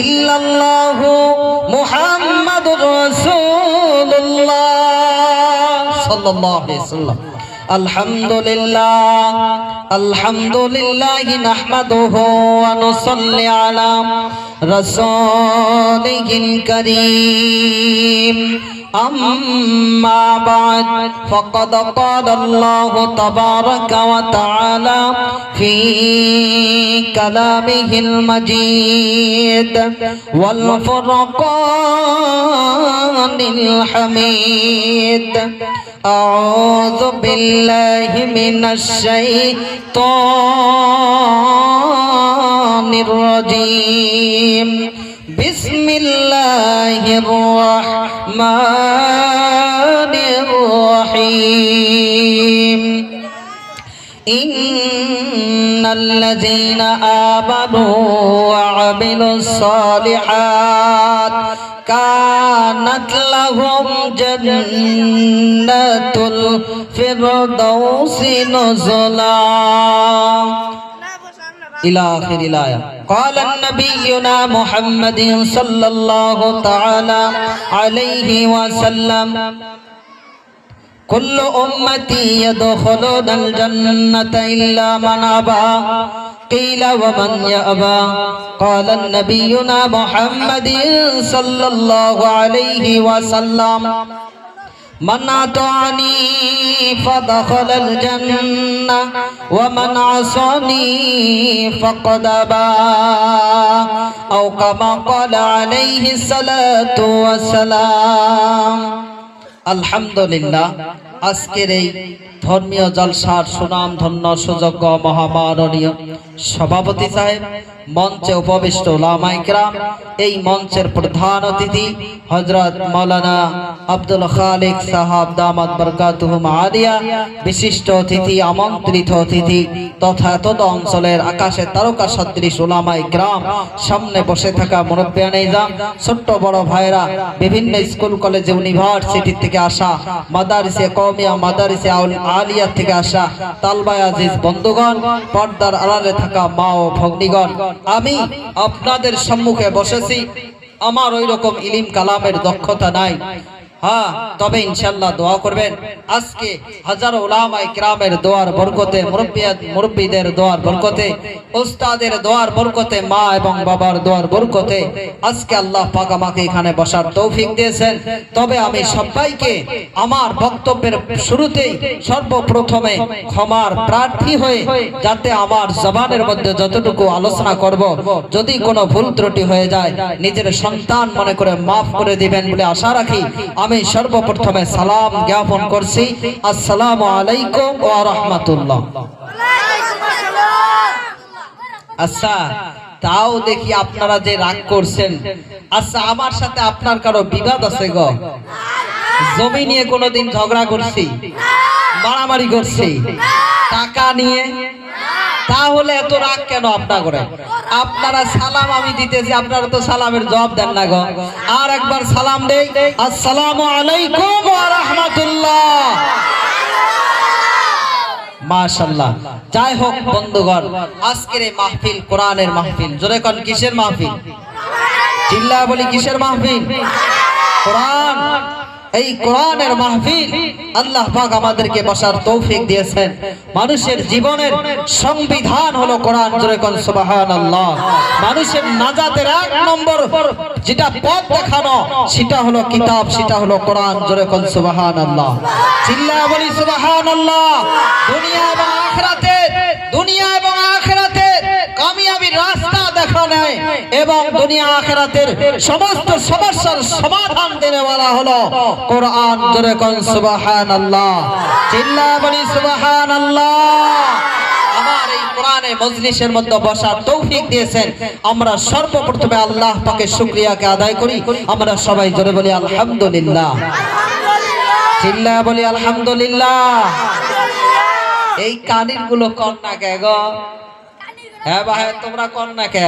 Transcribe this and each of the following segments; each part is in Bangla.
ইল্লাল্লাহু মুহাম্মাদুর রাসূলুল্লাহ সাল্লাল্লাহু আলাইহি ওয়াসাল্লাম الحمد لله الحمد لله نحمده ونصلي على رسوله الكريم أما بعد فقد قال الله تبارك وتعالى في كلامه المجيد والفرقان الحميد أعوذ بالله من الشيطان الرجيم بسم الله الرحمن الرحيم. إن الذين آمنوا وعملوا الصالحات كانت لهم جنة الفردوس نزلا. إلى آخر الآية. قال النبينا محمد صلى الله تعالى عليه وسلم كل أمتي يدخلون الجنة إلا من أبى قيل ومن يأبى. قال النبينا محمد صلى الله عليه وسلم من أطعني فدخل الجنة ومن عصاني فقد أبى أو كما قال عليه الصلاة والسلام. الحمد لله আজকের এই ধর্মীয় জলসার সুনাম ধন্য সুযোগ্য মহামাননীয় সভাপতি সাহেব, মঞ্চে উপবিষ্ট ওলামাইকরাম এই মঞ্চের প্রধান অতিথি হজরত মৌলানা আব্দুল খালিক সাহাব দামাত বরকাতুহুম আলিয়া বিশিষ্ট অতিথি, আমন্ত্রিত অতিথি তথা তত অঞ্চলের আকাশে তারকা সদৃশ ওলামাই গ্রাম সামনে বসে থাকা মুরব্বিয়ান নিজাম, ছোট্ট বড় ভাইরা বিভিন্ন স্কুল, কলেজ, ইউনিভার্সিটি থেকে আসা মাদারিসে কওমিয়া মাদারিসে আলিয়া থেকে আসা তালবায় আজিজ বন্ধুগণ, পর্দার আড়ালে থাকা মা ও ভগ্নিগণ, আমি আপনাদের সম্মুখে বসেছি। আমার ওই রকম ইলিম কালামের দক্ষতা নাই। হ্যাঁ তবে ইনশাল্লাহ দোয়া করবেন। আজকে হাজারো ওলামাই গ্রামের দোয়ার বরকতে মুরব্বিয়াত মুরব্বীদের দোয়ার বরকতে ওস্তাদের দোয়ার বরকতে, মা এবং বাবার দোয়ার বরকতে আজকে আল্লাহ পাক আমাকে এখানে বসার তৌফিক দিয়েছেন। তবে আমি সবাইকে আমার বক্তব্যের শুরুতেই সর্বপ্রথমে ক্ষমার প্রার্থী হয়ে যাতে আমার জবানের মধ্যে যতটুকু আলোচনা করব, যদি কোনো ভুল ত্রুটি হয়ে যায়, নিজের সন্তান মনে করে মাফ করে দিবেন বলে আশা রাখি, আমি সর্বপ্রথমে সালাম জ্ঞাপন করছি। আসসালামু আলাইকুম ওয়া রাহমাতুল্লাহ। আচ্ছা তাও দেখি আপনারা যে রাগ করছেন। আচ্ছা আমার সাথে আপনার কারও বিবাদ আছে গো? জমি নিয়ে কোনোদিন ঝগড়া করছি? মারামারি করছি? টাকা নিয়ে? তাহলে এত রাগ কেন আপনার করে? আপনারা সালাম আমি দিতেছি, আপনারা তো সালামের জবাব দেন না গো। আর একবার সালাম দেই। আসসালামু আলাইকুম ওয়া রাহমাতুল্লাহ। মাশাল্লাহ যাই হোক, বন্ধুগণ, আজকের এই মাহফিল কোরআনের মাহফিল। জোরে কোন, কিসের মাহফিল? চিল্লা বলি, কিসের মাহফিল? কোরআন। এই কোরআনের মাহফিল আল্লাহ পাক আমাদেরকে বসার তৌফিক দিয়েছেন। মানুষের জীবনের সংবিধান হলো কোরআন। জোরে কোন সুবহানাল্লাহ। মানুষের নাজাতের এক নম্বর যেটা পথ দেখানো, সেটা হলো কিতাব, সেটা হলো কোরআন। জোরে কোন সুবহানাল্লাহ। চিল্লা বলি সুবহানাল্লাহ। দুনিয়া এবং আখিরাতে, দুনিয়া এবং আখিরাতে কামিয়াবির রাস্তা দেখা নেয় এবং দুনিয়া আখিরাতের সমস্ত সমস্যার সমাধান দেনে বলা হলো। কোরআন জোরে কোন, সুবহানাল্লাহ। চিল্লা বলি, সুবহানাল্লাহ। দিয়েছেন। আমরা সর্বপ্রথমে আল্লাহ আদায় করি। আমরা সবাই জোরে বলি, আলহামদুলিল্লাহ। চিল্লা বলি, আলহামদুলিল্লাহ। এই কানিরগুলো কর না কে গো হ্যাঁ তোমরা কর না কে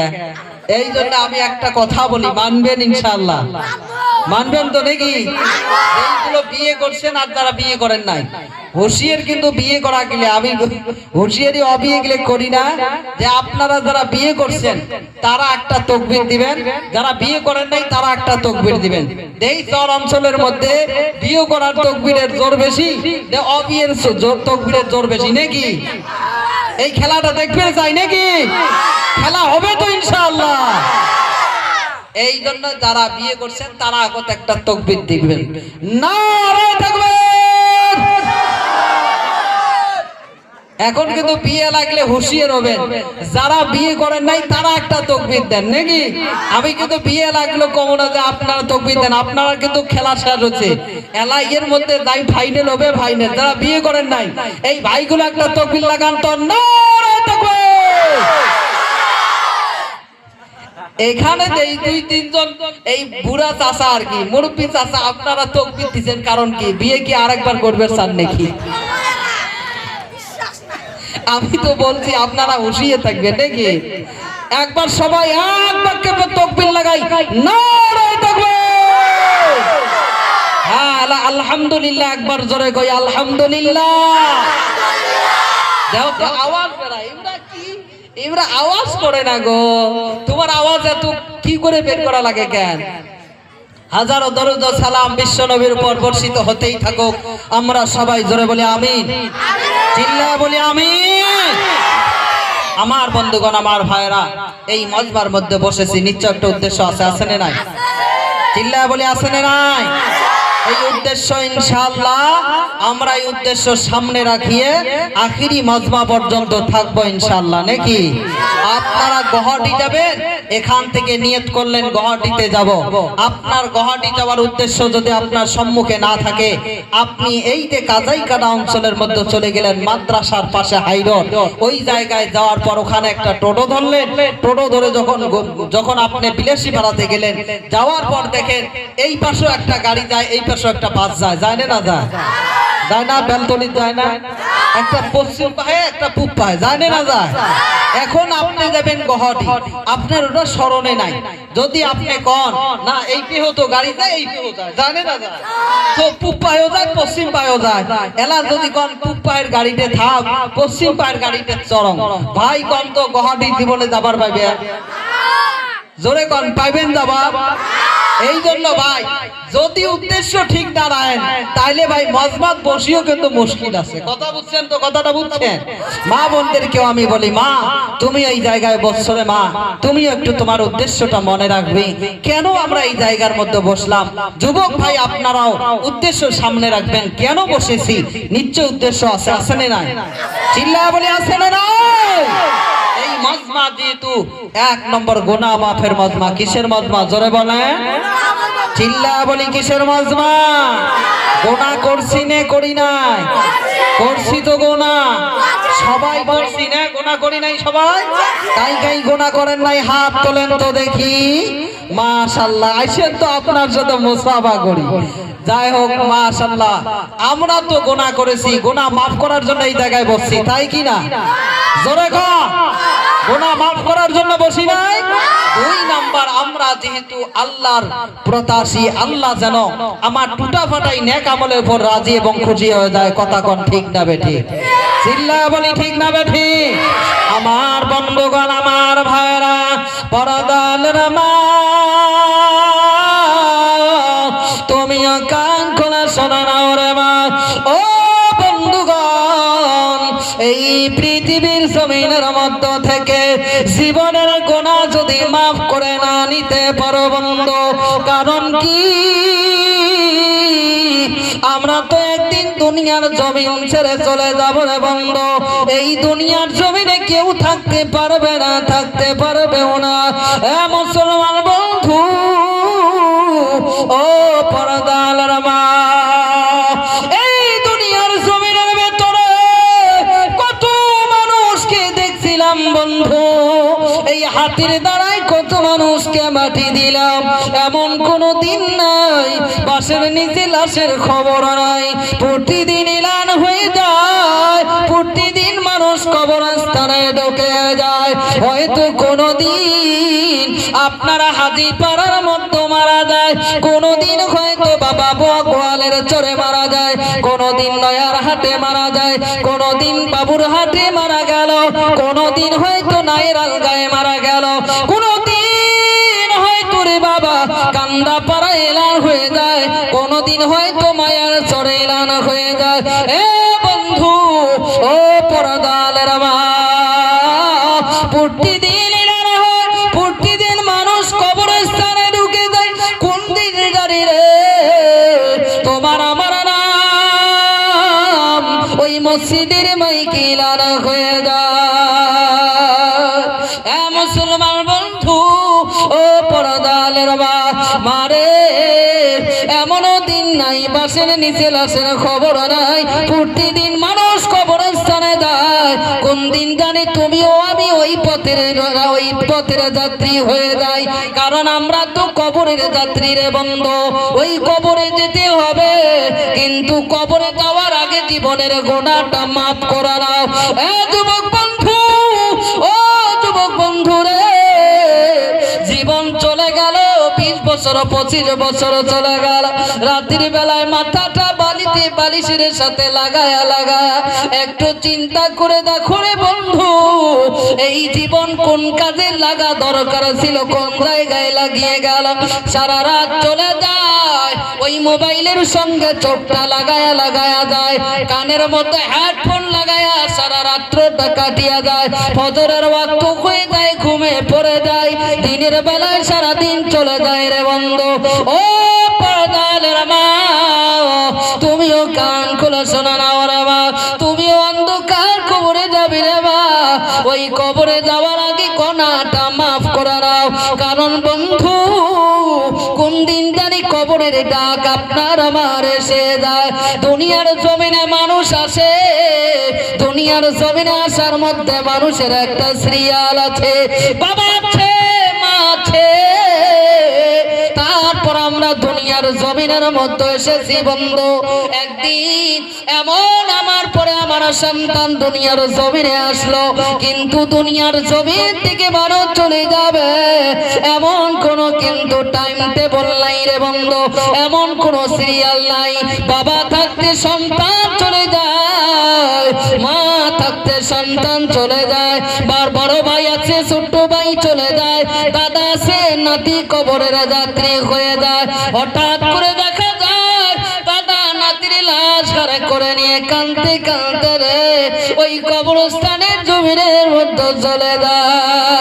এই জন্য আমি একটা কথা বলি, মানবেন ইনশাআল্লাহ। মানবেন তো নাকি? এইগুলো বিয়ে করছেন আর যারা বিয়ে করেন নাই। হুঁশিয়ার কিন্তু বিয়ে করা গেলে আমি হুঁশিয়ারি অবিয়ে গেলে করি না, যে আপনারা যারা বিয়ে করছেন, তারা একটা তকবির দিবেন। যারা বিয়ে করেন নাই, তারা একটা তকবির দিবেন। এই চর অঞ্চলের মধ্যে বিয়ে করার তকবিরের জোর বেশি অবিয়ের তকবিরের জোর বেশি নাকি? এই খেলাটা দেখবে চাই নাকি? খেলা হবে তো ইনশাআল্লাহ। এই জন্য যারা বিয়ে করছেন তারা আগত একটা তকবির দিবেন। না এখন কিন্তু বিয়ে লাগলে হুঁশিয়ার হবেন। যারা বিয়ে করেন নাই, তারা একটা তকবির দেন, নাকি? আমি কিন্তু বিয়ে লাগল কমনা যে আপনারা তকবির দেন, আপনারা কিন্তু খেলা শেষ হচ্ছে। এলা এর মধ্যে যাই ফাইনাল হবে ফাইনাল যারা বিয়ে করেন নাই, এই ভাইগুলো একটা তকবির লাগান তো না এখানে এই দুই তিনজন, এই বুড়া চাষা আর কি, মুরব্বী চাষা আপনারা তকবির দিচ্ছেন কারণ কি? বিয়ে কি আরেকবার করবে স্যার নাকি? আমি তো বলছি আপনারা হুঁশিয়ে থাকবেন নাকি? একবার সবাই এক বাক্যে তকবির লাগাই। তাকবীর। হ্যাঁ আলা- আলহামদুলিল্লাহ, একবার জোরে কই, আলহামদুলিল্লাহ। যাও তো আওয়াজ বেড়া এমরা আওয়াজ করে না গো। তোমার আওয়াজ এত কি করে বের করা লাগে কেন হাজারো দরুদ সালাম বিশ্ব নবীর উপর বর্ষিত হতেই থাকুক। আমরা সবাই জোরে বলি আমিন। চিল্লা বলি আমিন। আমার বন্ধুগণ, আমার ভাইরা এই মজবার মধ্যে বসেছি। নিশ্চয় একটা উদ্দেশ্য আছে আছে না নাই? চিল্লা বলি, আছে না নাই? এই উদ্দেশ্য ইনশাআল্লাহ। আমরা এই উদ্দেশ্য সামনে রাখিয়ে আখিরি মজমা পর্যন্ত থাকব ইনশাআল্লাহ, নাকি? আপনারা গহাটি যাবেন, এখান থেকে নিয়ত করলেন গহাটিতে যাব। আপনার গহাটি যাওয়ার উদ্দেশ্য যদি আপনার সম্মুখে না থাকে, আপনি এই যে কাজাইকাটা অঞ্চলের মধ্যে চলে গেলেন, মাদ্রাসার পাশে হাইরোড ওই জায়গায় যাওয়ার পর ওখানে একটা টোটো ধরলেন। টোটো ধরে যখন যখন আপনি বিলেসি পাড়াতে গেলেন, যাওয়ার পর দেখেন, এই পাশেও একটা গাড়ি যায়, এই পাশেও একটা বাস যায় যায় না যায়? যায় না বেলতলি যায় না? একটা পশ্চিম পায়ে একটা পূব পায়ে, যায় না যায়? এখন আপনি যাবেন গহটি আপনার ওটা স্মরণে নাই। যদি আপনি কন, না, এই পেহো তো গাড়ি যায়, এই পেহো যায় জানে না যায়? তো পূব পায়েও যায়, পশ্চিম পায়েও যায়। এলা যদি কন, পূব পায়ের গাড়িতে থাক, পশ্চিম পায়ের গাড়িতে চরম। ভাই কন তো গহটি জীবনে যাবার পাইবে? জোরে কন, পাইবেন যাবা এই জন্য ভাই, যদি উদ্দেশ্য ঠিক দাঁড়ায় তাইলে ভাই মজমাত বসিও কিন্তু মুশকিল আছে। কথা বুঝছেন তো? কথাটা বুঝছেন? মা বোনদেরকেও আমি বলি, মা, তুমি এই জায়গায় বসছো মা তুমি একটু তোমার উদ্দেশ্যটা মনে রাখবে। কেন আমরা এই জায়গার মধ্যে বসলাম? যুবক ভাই, আপনারাও উদ্দেশ্য সামনে রাখবেন। কেন বসেছি? নিশ্চয় উদ্দেশ্য আছে আছে না নাই? চিল্লা বলে আছে না এই মজমা যেহেতু এক নম্বর গোনা মাফের মজমা, কিসের মজমা? জোরে বলেন। চিল্লা বলি কিসের মজমা? গোনা করছি নে, করি নাই। করছি তো গোনা। সবাই করছি না, গোনা করি নাই সবাই? কাই কাই গোনা করেন নাই? হাত তোলেন তো দেখি। মাশাল্লাহ আইসেন তো আপনার সাথে মুসাফা করি। যাই হোক মাশাল্লাহ আমরা তো গোনা করেছি, গোনা মাফ করার জন্য এই জায়গায় বসছি, তাই কি না? জোরে কর গোনা মাফ করার জন্য বসি নাই? দুই নাম্বার, আমরা যেহেতু আল্লাহর প্রত্যাশী, আল্লাহ যেন আমার টুটা ফাটাই নেক আমলের উপর রাজি এবং খুশি হয়ে যায়, কথা কোন। ঠিক না বেঠি চিল্লা বলি ঠিক না বেঠি আমার বন্ধুগণ, আমার ভাইরা পরদাল মা তুমিও কান খোলা শোনা নাও রে মা। ও বন্ধুগণ, এই পৃথিবীর জমিনের মধ্য থেকে জীবনের গোনা যদি মাফ করে না নিতে পারো বন্ধু, কারণ কি? আমরা তো দুনিয়ার জমিন ছেড়ে চলে যাব রে বন্ধু। এই দুনিয়ার জমিনে কেউ থাকতে পারবে না, থাকতে পারবেও না। এ মুসলমান বন্ধু, ও পরদালার মা, এই দুনিয়ার জমিনের ভেতরে কত মানুষকে দেখছিলাম বন্ধু। এই হাতির দ্বারাই মানুষকে মাটি দিলাম। এমন কোনো দিন নাই বাসের নিচে লাশের খবর নাই। প্রতিদিন এলান হয়ে যায়, প্রতিদিন মানুষ কবরস্থানে ঢোকে যায়। হয়তো কোনো দিন আপনারা হাজি পাড়ার মধ্যে মারা যায় কোনো দিন হয়তো বাবা গোয়ালের চরে মারা যায়, কোনোদিন নয়ার হাটে মারা যায় কোনো দিন বাবুর হাটে মারা গেল কোনো দিন হয়তো নায়ের আলগায় মারা গেল। কোনোদিন হয়তো রে বাবা, কান্দা পাড়া এলান হয়ে যায়। কোনোদিন হয়তো মায়ার চরে এলান হয়ে যায়। এ বন্ধু, ও পরদালের মা, প্রতিদিন এলান হয়, প্রতিদিন মানুষ কবরস্থানে ঢুকে যায়। কোন দিন জানি রে, তোমার আমার নাম, ওই মসজিদের মাইকিলান হয়ে যায়। মারে দিন নাই নিচে খবর নাই। প্রতিদিন মানুষ কোন দিন আমি ওই পথের ওই পথের যাত্রী হয়ে কারণ আমরা তো কবরের যাত্রী রে বন্ধ। ওই কবরে যেতে হবে। কিন্তু কবরে যাওয়ার আগে জীবনের গোনাটা মাফ করা নাও। যুবক বন্ধু বছর পঁচিশ বছর চলে গেল। রাত্রির বেলায় মাথাটা বালিতে বালিশের সাথে লাগায়া লাগায়া একটু চিন্তা করে দেখো রে বন্ধু, এই জীবন কোন কাজে লাগা দরকার ছিল, কোন জায়গায় লাগিয়ে গেল সারা রাত চলে যায়, ওই মোবাইলের সঙ্গে চোখটা লাগায়া লাগায়া যায়, কানের হেডফোন লাগায়া সারা রাত্রটা কাটিয়া যায়। ফজরের ওয়াক্ত হয়ে যায়, ঘুমে পড়ে যায়, দিনের বেলায় সারা দিন চলে যায় রে বন্ধু। ও পর্দালের মা তুমিও কান খুলে, শোনা রে মা। তুমিও অন্ধকার কবরে যাবি রে মা। ওই কবরে যাওয়ার আগে কনাটা মাফ করে নাও কারণ বন্ধু, কোন দিন জানি কবরের ডাক আপনার আমার এসে যায়। দুনিয়ার জমিনে মানুষ আসে, দুনিয়ার জমিনে আসার মধ্যে মানুষের একটা সিরিয়াল আছে। বাবা আছে, মা আছে। তারপর আমরা দুনিয়ার জমিনের মধ্যে এসেছি বন্ধু। একদিন এমন আমার পরে আমার সন্তান দুনিয়ার জমিনে আসলো, কিন্তু দুনিয়ার জমিন থেকে মানুষ চলে যাবে। এমন কোন কিন্তু টাইম টেবল নাই রে বন্ধু, এমন কোন সিরিয়াল নাই। বাবা থাকতে সন্তান চলে যায়, মা থাকতে সন্তান চলে যায়, বার বড় ভাই আছে, ছোট্ট ভাই চলে যায়, দাদা আছে, নাতি কবরের যাত্রী হয়ে যায়। হঠাৎ করে দেখা যায় দাদা নাতির লাশ ঘরে করে নিয়ে কানতে কানতে রে, ওই কবরস্থানের জমিনের মধ্যে চলে যায়।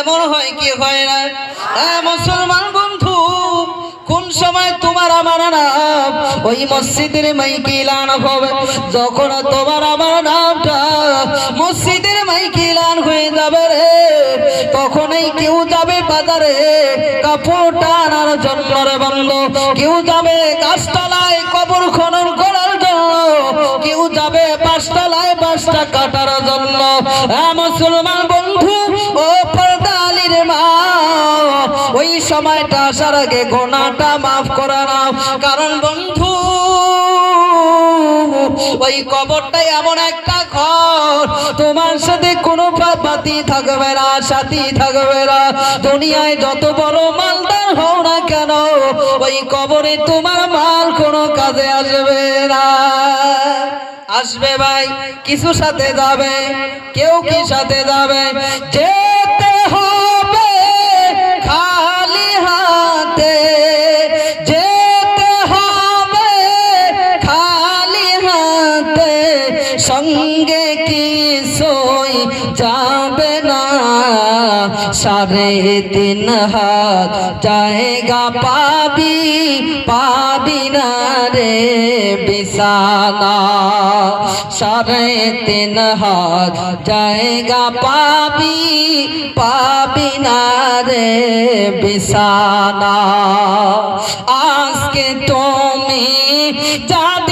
এমন হয় কি হয় না? মুসলমান বন্ধু, কোন সময় তোমার আমার নাম ওই মসজিদের মাইকিলান হবে? যখন তোমার আমার নামটা মসজিদের মাইকিলান হয়ে যাবে রে তখনই কেউ যাবে বাজারে কাপড় টানার জন্য রে বন্ধ। কেউ যাবে গাছতলায় কবর খনন করার জন্য। কেউ যাবে পাঁচতলায় বাসটা কাটার জন্য। মুসলমান বন্ধু, ও পর্দালির মা, ওই সময়টা আসার আগে গোনাটা মাফ করে নাও। কারণ বন্ধু, ওই কবরটাই এমন একটা ঘর। তোমার সাথে কোনো বাতি থাকবে না, সাথী থাকবে না। দুনিয়ায় যত বড় মালদার হও না কেন, ওই কবরে তোমার মাল কোনো কাজে আসবে না। আসবে ভাই, কিছু সাথে যাবে, কেউ কি সাথে যাবে? যেতে সাড়ে তিন হাত, জায়গা পাবি পাবি না রে বিছানা। সাড়ে তিন হাত, জায়গা পাবি পাবি না রে বিছানা। আজকে তুমি যাদের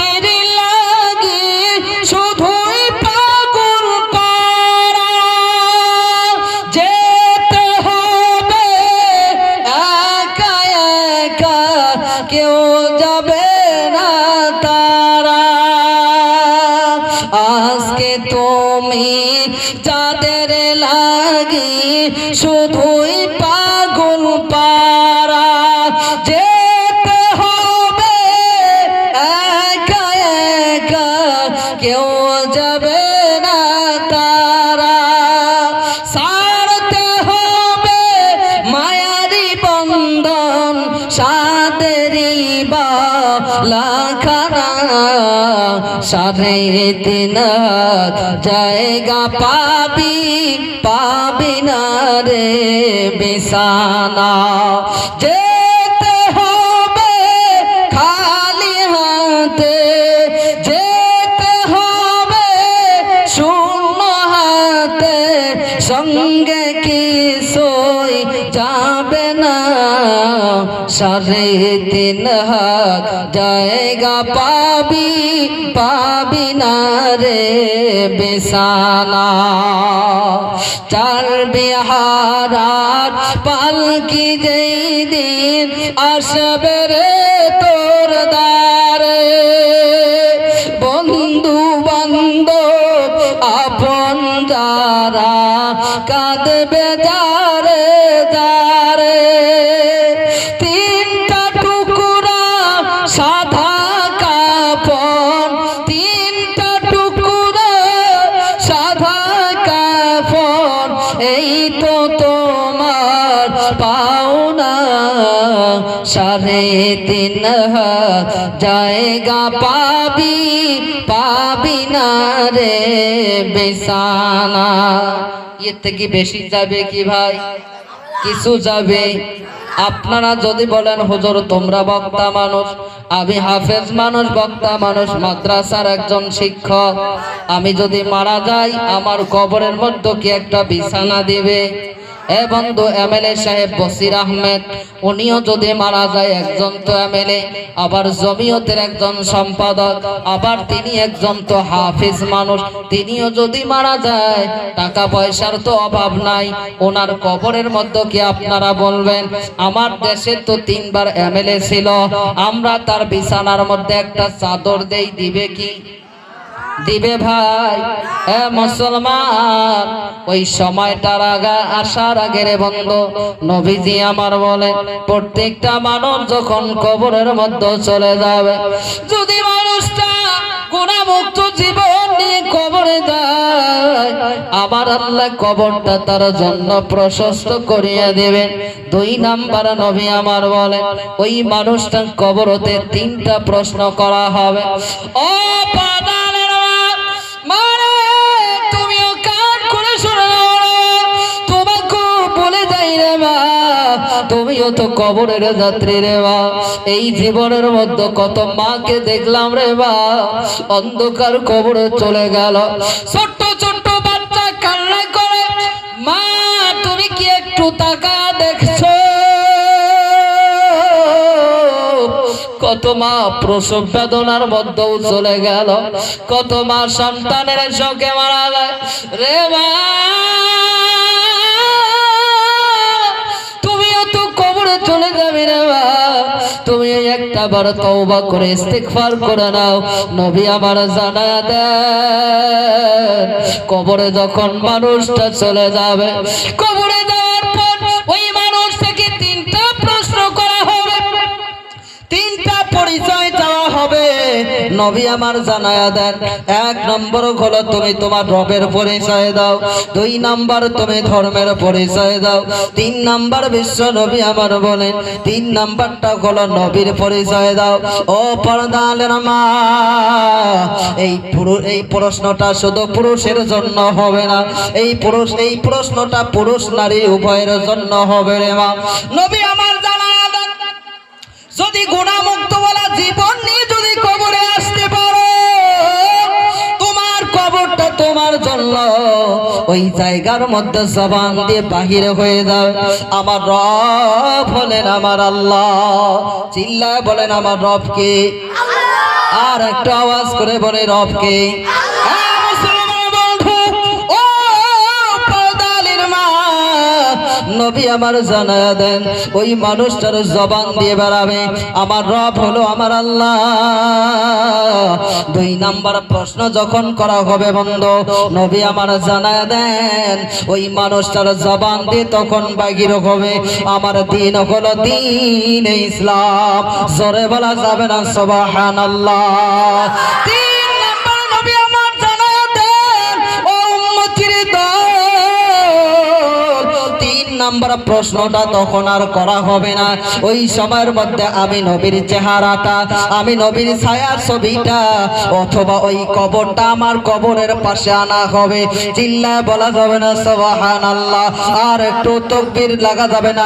শুধুই পাগল পারা যেতে হবে একা একা, কেউ যাবে না তারা। সারতে হবে মায়ারি বন্ধন সাদেরি লাখানা সারে দিন জায়গা পাবি। পাবি না রে বিছানা। যেতে হবে খালি হাতে, যেতে হবে শূন্য হাতে। সঙ্গে কি সই যাবে না সারে তিন হাত। জায়গা পাবি পাবি না রে বেসানা। চার বিহারার পালকি যেই দিন আসবে রে তোর তিন হাত জায়গা পাবি পাবি না রে বেসানা। এর থেকে বেশি যাবে কি ভাই? কিছু যাবে। আপনারা যদি বলেন, হুজুর, তোমরা বক্তা মানুষ, আমি হাফেজ মানুষ, বক্তা মানুষ, মাদ্রাসার একজন শিক্ষক। আমি যদি মারা যাই, আমার কবরের মধ্যে কি একটা বিছানা দিবে? এ বন্ধু এমএলএ সাহেব বসির আহমেদ, উনিও যদি মারা যায় একজন তো এমএলএ, আবার জমিয়তের একজন সম্পাদক, আবার তিনি একজন তো হাফিজ মানুষ, তিনিও যদি মারা যায়, টাকা পয়সার তো অভাব নাই, ওনার কবরের মধ্যে কি আপনারা বলবেন? আমার দেশে তো তিনবার এমএলএ ছিল, আমরা তার বিছানার মধ্যে একটা চাদর দেই, দিবে কি? দিবে ভাই, এ মুসলমান, ওই সময়টার আগা আসার আগে রে বন্ধু, নবীজি আমার বলে, প্রত্যেকটা মানুষ যখন কবরের মধ্যে চলে যাবে, যদি মানুষটা গুণামুক্ত জীবন নিয়ে কবরে যায়, আমার আল্লাহ কবরটা তার জন্য প্রশস্ত করিয়া দেবেন। দুই নাম্বার নবী আমার বলে, ওই মানুষটার কবরতে তিনটা প্রশ্ন করা হবে। ও পাদালের তুমিও তো কবরের যাত্রী রে বা। এই জীবনের মধ্যে কত মাকে দেখলাম রে মা অন্ধকার কবরে চলে গেল। ছোট্ট ছোট্ট বাচ্চা কান্না করে, মা, তুমি কি একটু তাকা দেখছ? কত মা প্রসব বেদনার মধ্যেও চলে গেল। কত মা সন্তানের শোকে মারা যায়। রে মা তুমি একটা বার তওবা করে ইস্তেগফার করে নাও। নবী আমার জানা দেন, কবরে যখন মানুষটা চলে যাবে, কবরে নবী আমার জানায়া দেন, এক নম্বর হলো তুমি তোমার রবের পরিচয় দাও, দুই নাম্বার তুমি ধর্মের পরিচয় দাও, তিন নাম্বার বিশ্ব নবী আমার বলেন, তিন নাম্বারটা হলো নবীর পরিচয় দাও। ও পর্দালের মা এই এই প্রশ্নটা শুধু পুরুষের জন্য হবে না, এই পুরুষ, এই প্রশ্নটা পুরুষ নারী উভয়ের জন্য হবে রে মা। নবী আমার জানায়া দেন, যদি গুণামুক্ত বলা জীবন নিয়ে জন্য ওই জায়গার মধ্যে জবান দিয়ে বাহির হয়ে যাবে আমার রব হলেন আমার আল্লাহ। চিল্লায় বলেন আমার রবকে। আর একটা আওয়াজ করে বলে রবকে। হ্যাঁ, নবী আমার জানায়া দেন, ওই মানুষটার জবান দিয়ে বেড়াবে। আমার রব হলো আমার আল্লাহ। দুই নাম্বার প্রশ্ন যখন করা হবে বন্ধ, নবী আমার জানায়া দেন, ওই মানুষটার জবান দিয়ে তখন বাগির হবে। আমার দিন হলো দিন ইসলাম। জোরে বলা যাবে না সবাহান আল্লাহ নাম্বার প্রশ্নটা তখন আর করা হবে না। ওই সময়ের মধ্যে আমি নবীর চেহারাটা, আমি নবীর ছায়া ছবিটা, অথবা ওই কবরটা আমার কবরের পাশে আনা হবে। চিল্লায় বলা যাবে না সবাহান আল্লাহ আর একটু তকবির লাগা যাবে না।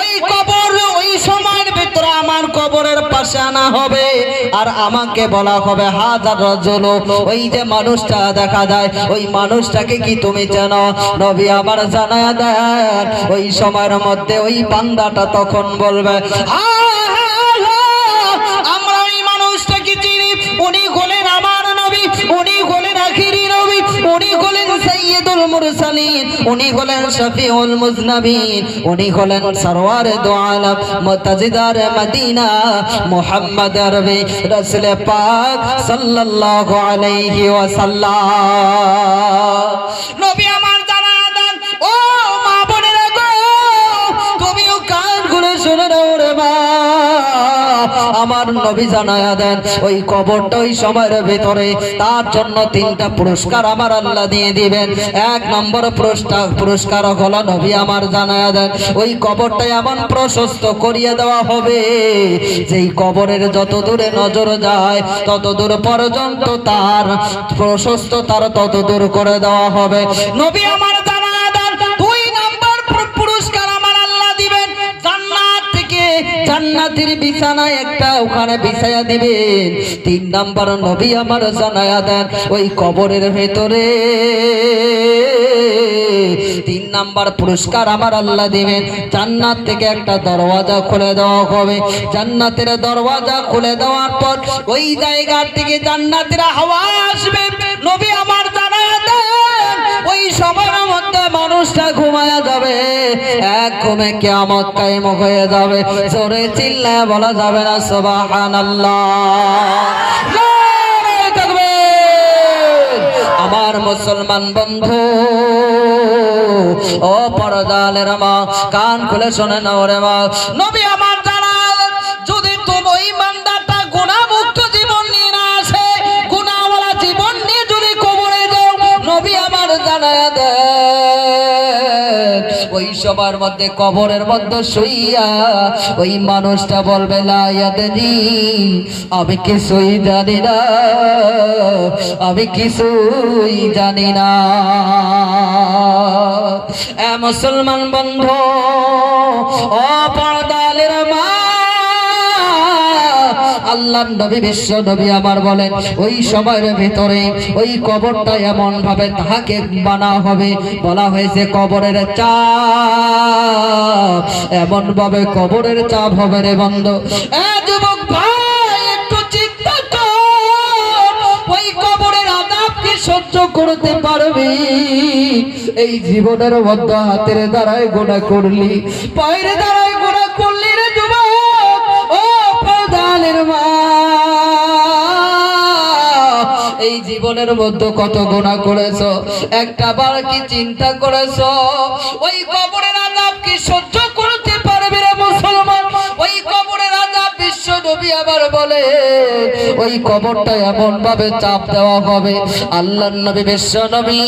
ওই কবর, ওই সময়ের ভিতরে আমার কবরের পাশে আনা হবে। আর আমাকে বলা হবে হাজার রজল ওই যে মানুষটা দেখা যায় ওই মানুষটাকে কি তুমি জানো নবী আমার জানা দেয় ওই সময়ের মধ্যে ওই বান্দাটা তখন বলবে "হা, উনি হলেন শফিউল মুজনাবিন, উনি হলেন সরওয়ারে দু আলম, মুতাজিদার মদিনা, মুহাম্মদ আরবি রাসূল পাক সাল্লাল্লাহু আলাইহি ওয়াসাল্লাম। নবী আমার ও মা বোনেরা গো, তুমিও কান খুলে শুনে নাও রে মা। আমার নবী জানায়া দেন। ওই কবরটা ওই সময়ের ভেতরে। তার জন্য তিনটা পুরস্কার আমার আল্লাহ দিয়ে দিবেন। এক নম্বর পুরস্কার পুরস্কার হলো নবী আমার জানায়া দেন। ওই কবরটা এমন প্রশস্ত করিয়ে দেওয়া হবে, যেই কবরের যত দূরে নজর যায়, তত দূর পর্যন্ত তার প্রশস্ত তার তত দূর করে দেওয়া হবে। নবী আমার জান্নাতের বিছানায় একটা ওখানে বিছায়া দিবেন। তিন নাম্বার নবী আমার জানায়া দেন ওই কবরের ভেতরে। তিন নাম্বার পুরস্কার আমার আল্লাহ দিবেন। জান্নাত থেকে একটা দরওয়াজা খুলে দেওয়া হবে। জান্নাতের দরওয়াজা খুলে দেওয়ার পর ওই জায়গা থেকে জান্নাতের হাওয়া আসবে। নবী আমার জানায়া দেন। ওই সময়ের মধ্যে মানুষটা ঘুমায়া যাবে। এক ঘুমে কেমত কায়েম হয়ে যাবে। জোরে চিল্লায় বলা যাবে না সুবাহান আমার মুসলমান বন্ধু, ও পরদালের মা, কান খুলে শোনে না ওরে মা। নবী আমার ওই সবার মধ্যে কবরের মধ্যে শুইয়া ওই মানুষটা বলবে লায়াদি আমি কিছুই জানি না, আমি কিছুই জানি না। এ মুসলমান বন্ধু, ও আল্লাহ নবী, বিশ্ব নবী আমার বলেন, ওই সময়ের ভিতরে ওই কবরটা এমন ভাবে তাহাকে বানা হবে, বলা হয়েছে কবরের চাপ। এমন ভাবে কবরের চাপ হবে রে বন্ধ। ওই সহ্য করতে পারবি। এই জীবনের মধ্যে হাতের দ্বারায় গোনা করলি, পায়ের দ্বারায় গোনা করলি জীবনের মধ্যে কত গুণা করেছ? একটা বার কি চিন্তা করেছ? ওই কবরের আজাব কি সহ্য করতে পারবে রে মুসলমান? ওই কবরের আজাব বিশ্ব নবী আবার বলে, ওই কবরটা এমন ভাবে চাপ দেওয়া হবে আল্লাহ নবী বিশ্ব নবী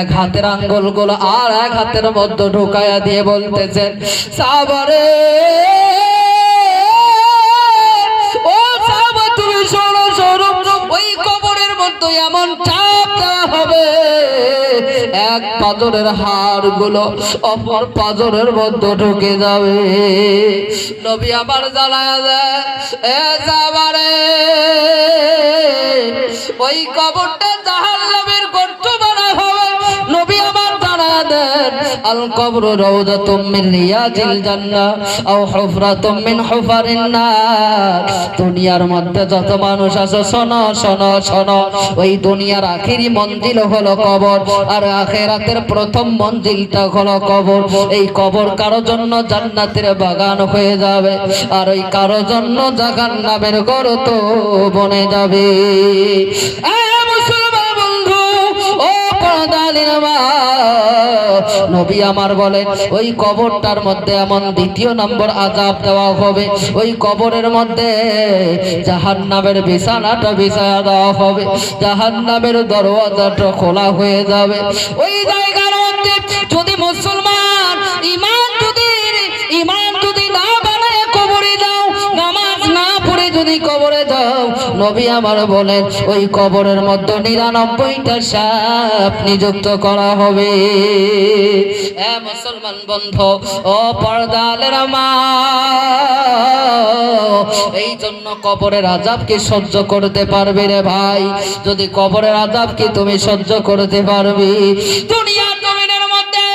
এক হাতের আঙ্গুলগুলো আর এক হাতের মধ্যে ঢুকায়া দিয়ে বলতেছেন, সাবারে মধ্যে এমন চাপ দেওয়া হবে। এক পাজরের হাড়গুলো অপর পাজরের মধ্যে ঢুকে যাবে। নবী আবার জানায় দেয় এ যাবারে ওই কবরটা জাহান্নামের গর্ত বানা হবে। নবী আমার জানা দেন আল কবর রওজাতুম মিন রিয়াজিল জান্নাহ আও হুফরাতুম মিন হুফারিন নার। দুনিয়ার মধ্যে যত মানুষ আছে, শোনো শোনো শোনো। ওই দুনিয়ার আখেরি মঞ্জিল হলো কবর, আর আখেরাতের প্রথম মঞ্জিলটা হলো কবর। এই কবর কারও জন্য জান্নাতের বাগান হয়ে যাবে, আর ওই কারও জন্য জাহান্নামের ঘর তো বনে যাবে। এ নবী আমার বলেন, ওই কবরটার মধ্যে এমন দ্বিতীয় নম্বর আজাব দেওয়া হবে। ওই কবরের মধ্যে জাহান্নামের বিছানাটা বিছায়া দেওয়া হবে। জাহান্নামের দরওয়াজাটা খোলা হয়ে যাবে। ওই জায়গার মধ্যে যদি মুসলমান ইমান যদি ইমান যদি নবী আমার বলেন, ওই কবরের মধ্যে নিরানব্বইটা সাপ নিযুক্ত করা হবে। মুসলমান বন্ধু, ও পর্দালের মা, এই জন্য কবরের আজাবকে সহ্য করতে পারবে রে ভাই? যদি কবরের আজাবকে তুমি সহ্য করতে পারবে? দুনিয়ার জমিনের মধ্যে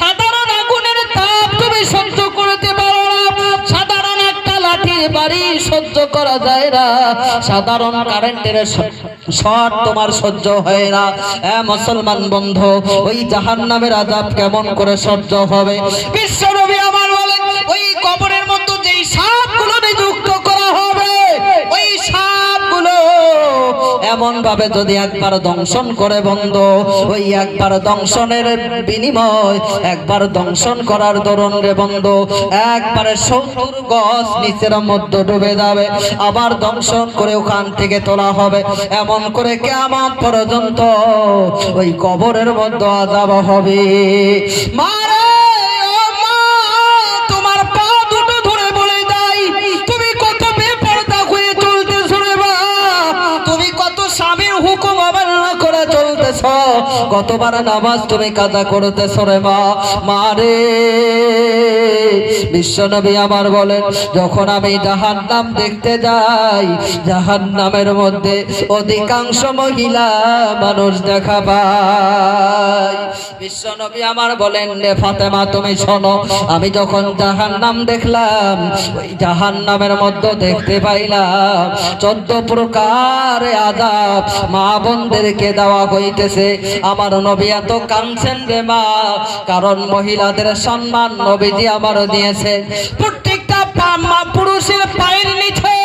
সাধারণ আগুনের তাপ তুমি সহ্য বাড়ি সহ্য করা যায় না। সাধারণ কারেন্টের শট তোমার সহ্য হয় না। এ মুসলমান বন্ধু, ওই জাহান্নামের আজাব কেমন করে সহ্য হবে? বিশ্বনবী আমার বলেন, ওই কবরের মতো যেই সাপগুলো নিযুক্ত করা হবে, ওই সাপগুলো এমন ভাবে যদি একবার দংশন করে বন্ধ, ওই একবার দংশনের বিনিময়, একবার দংশন করার দরুন রে বন্ধ, একবারে সত্তর গছ নিচের মধ্যে ডুবে যাবে, আবার দংশন করে ওখান থেকে তোলা হবে, এমন করে কেমন পর্যন্ত ওই কবরের মধ্যে আজাব হবে। মারে কতবার নামাজ তুমি কাজা করতেছ রে মা। মারে বিশ্বনবী আমার বলেন, যখন আমি জাহান নাম দেখতে যাই জাহান নামের মধ্যে অধিকাংশ মহিলা মানুষ দেখা পাই বিশ্বনবী আমার বলেন রে ফাতেমা, তুমি শোনো, আমি যখন জাহান নাম দেখলাম, ওই জাহান নামের মধ্যে দেখতে পাইলাম, চোদ্দ প্রকার আজাব মা বোনদেরকে দেওয়া হইতেছে। আমার নবী এত কাঁদছেন রে মা। কারণ মহিলাদের সম্মান নবীজি আমার দিয়েছে। প্রত্যেকটা মা পুরুষের পায়ের নিচে।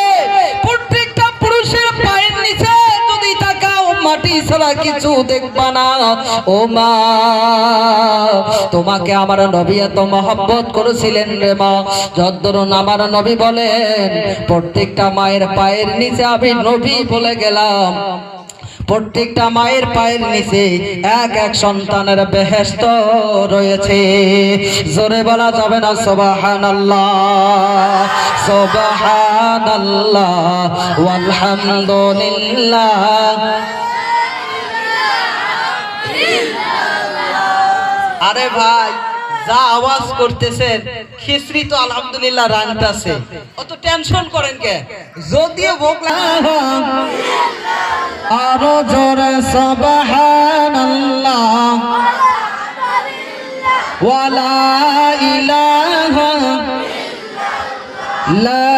প্রত্যেকটা পুরুষের পায়ের নিচে আমার নবী বলেন, প্রত্যেকটা মায়ের পায়ের নিচে আমি নবী বলে গেলাম। প্রত্যেকটা মায়ের পায়ের নিচে এক এক সন্তানের বেহেস্ত রয়েছে। জোরে বলা যাবে না সোবাহান আল্লাহ সোবাহান আল্লাহ আরে ভাই, যা আওয়াজ করতেছেন, খিচড়ি তো আলহামদুলিল্লাহ রানতাছে অত টেনশন করেন কে? যদিও ভোগ আরও জোরে সুবহানাল্লাহ। ওয়ালা ইলাহা লা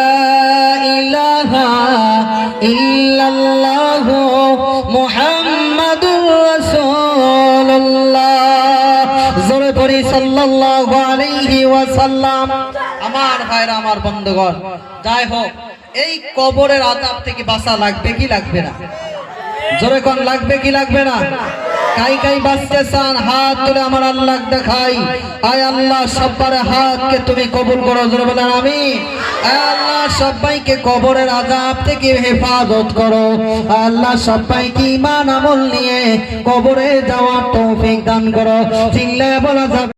ইলাহা ইল্লাল্লাহ মুহাম্মাদুর রাসূলুল্লাহ। জোরে পড়ি, সাল্লাল্লাহু আলাইহি ওয়াসাল্লাম। আমার ভাইরা, আমার বন্ধুগণ, যাই হোক, এই কবরের আযাব থেকে বাঁচা লাগবে কি লাগবে না? জোরে কোন, লাগবে কি লাগবে না? কাই কাই বাঁচতে চান, হাত তুলে আমার আল্লাহ দেখাই। আয় আল্লাহ, সব্বার হাতকে তুমি কবুল করো, জোরে বলেন আমি আল্লাহ সবাইকে কবরের আজাব থেকে হেফাজত করো। আল্লাহ সবাইকে ইমান আমল নিয়ে কবরে যাওয়ার তৌফিক দান করো। চিল্লায় বলা যাবে